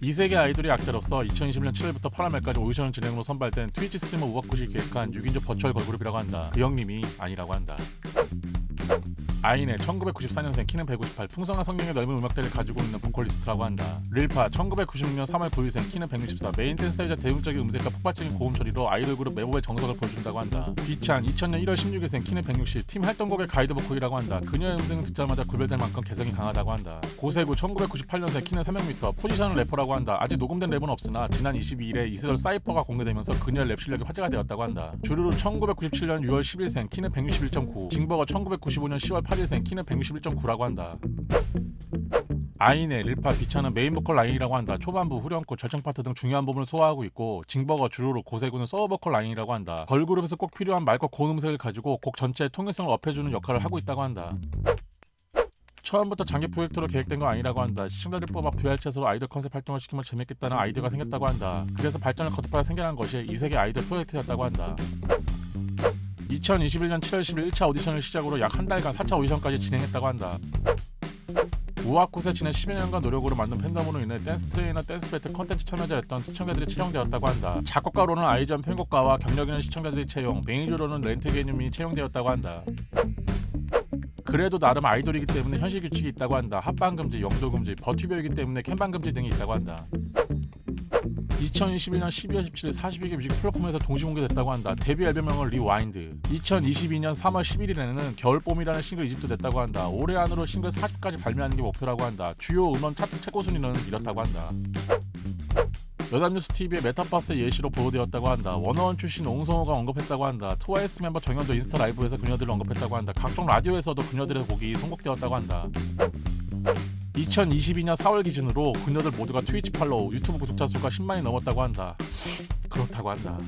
이 세계 아이돌의 약자로서 2020년 7월부터 8월 말까지 오디션을 진행으로 선발된 트위치 스트리머 우박굿이 기획한 6인조 버추얼 걸그룹이라고 한다. 그 형님이 아니라고 한다. 아이네 1994년생 키는 158 풍성한 성경의 넓은 음악대를 가지고 있는 보컬리스트라고 한다. 릴파 1996년 3월 9일생 키는 164 메인 댄서이자 대중적인 음색과 폭발적인 고음 처리로 아이돌 그룹 메보의 정석을 보여준다고 한다. 비찬 2000년 1월 16일생 키는 160 팀 활동곡의 가이드 보컬이라고 한다. 그녀의 음색은 듣자마자 구별될 만큼 개성이 강하다고 한다. 고세구 1998년생 키는 300m 포지션은 래퍼라고 한다. 아직 녹음된 랩은 없으나 지난 22일에 이세돌 사이퍼가 공개되면서 그녀의 랩 실력이 화제가 되었다고 한다. 주루루 1997년 6월 10일생 키는 161.9 징버거 1995년 10월 8일생 키는 161.9라고 한다. 아이네, 릴파, 비차는 메인 보컬 라인이라고 한다. 초반부, 후렴구, 절정 파트 등 중요한 부분을 소화하고 있고 징버거, 주루루, 고세구는 서브 보컬 라인이라고 한다. 걸그룹에서 꼭 필요한 맑고 고운 음색을 가지고 곡 전체의 통일성을 업해주는 역할을 하고 있다고 한다. 처음부터 장기 프로젝트로 계획된 건 아니라고 한다. 시청자들 뽑아 VR챗으로 아이돌 컨셉 활동을 시키면 재밌겠다는 아이디어가 생겼다고 한다. 그래서 발전을 거듭하다 생겨난 것이 이 세계 아이돌 프로젝트였다고 한다. 2021년 7월 10일 1차 오디션을 시작으로 약 한 달간 4차 오디션까지 진행했다고 한다. 우아꽃에 지난 10여 년간 노력으로 만든 팬덤으로 인해 댄스 트레이너 댄스 배틀 컨텐츠 참여자였던 시청자들이 채용되었다고 한다. 작곡가로는 아이전 편곡가와 경력 있는 시청자들이 채용, 매니저로는 렌트 개념이 채용되었다고 한다. 그래도 나름 아이돌이기 때문에 현실 규칙이 있다고 한다. 합방 금지, 영도 금지, 버튜버이기 때문에 캠방 금지 등이 있다고 한다. 2021년 12월 17일 42개 뮤직 플랫폼에서 동시 공개됐다고 한다. 데뷔 앨범명은 리와인드. 2022년 3월 11일에는 겨울봄이라는 싱글 이 집도 냈다고 한다. 올해 안으로 싱글 40까지 발매하는 게 목표라고 한다. 주요 음원 차트 최고 순위는 이렇다고 한다. 여담뉴스 TV의 메타버스 예시로 보도되었다고 한다. 원어원 출신 옹성호가 언급했다고 한다. 트와이스 멤버 정현도 인스타 라이브에서 그녀들을 언급했다고 한다. 각종 라디오에서도 그녀들의 곡이 선곡되었다고 한다. 2022년 4월 기준으로 그녀들 모두가 트위치 팔로우, 유튜브 구독자 수가 10만이 넘었다고 한다. 그렇다고 한다.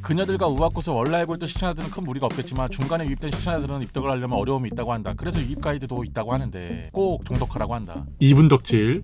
그녀들과 우아꽃을 원래 알고 있던 시청자들은 큰 무리가 없겠지만 중간에 유입된 시청자들은 입덕을 하려면 어려움이 있다고 한다. 그래서 유입 가이드도 있다고 하는데 꼭 정독하라고 한다. 2분 덕질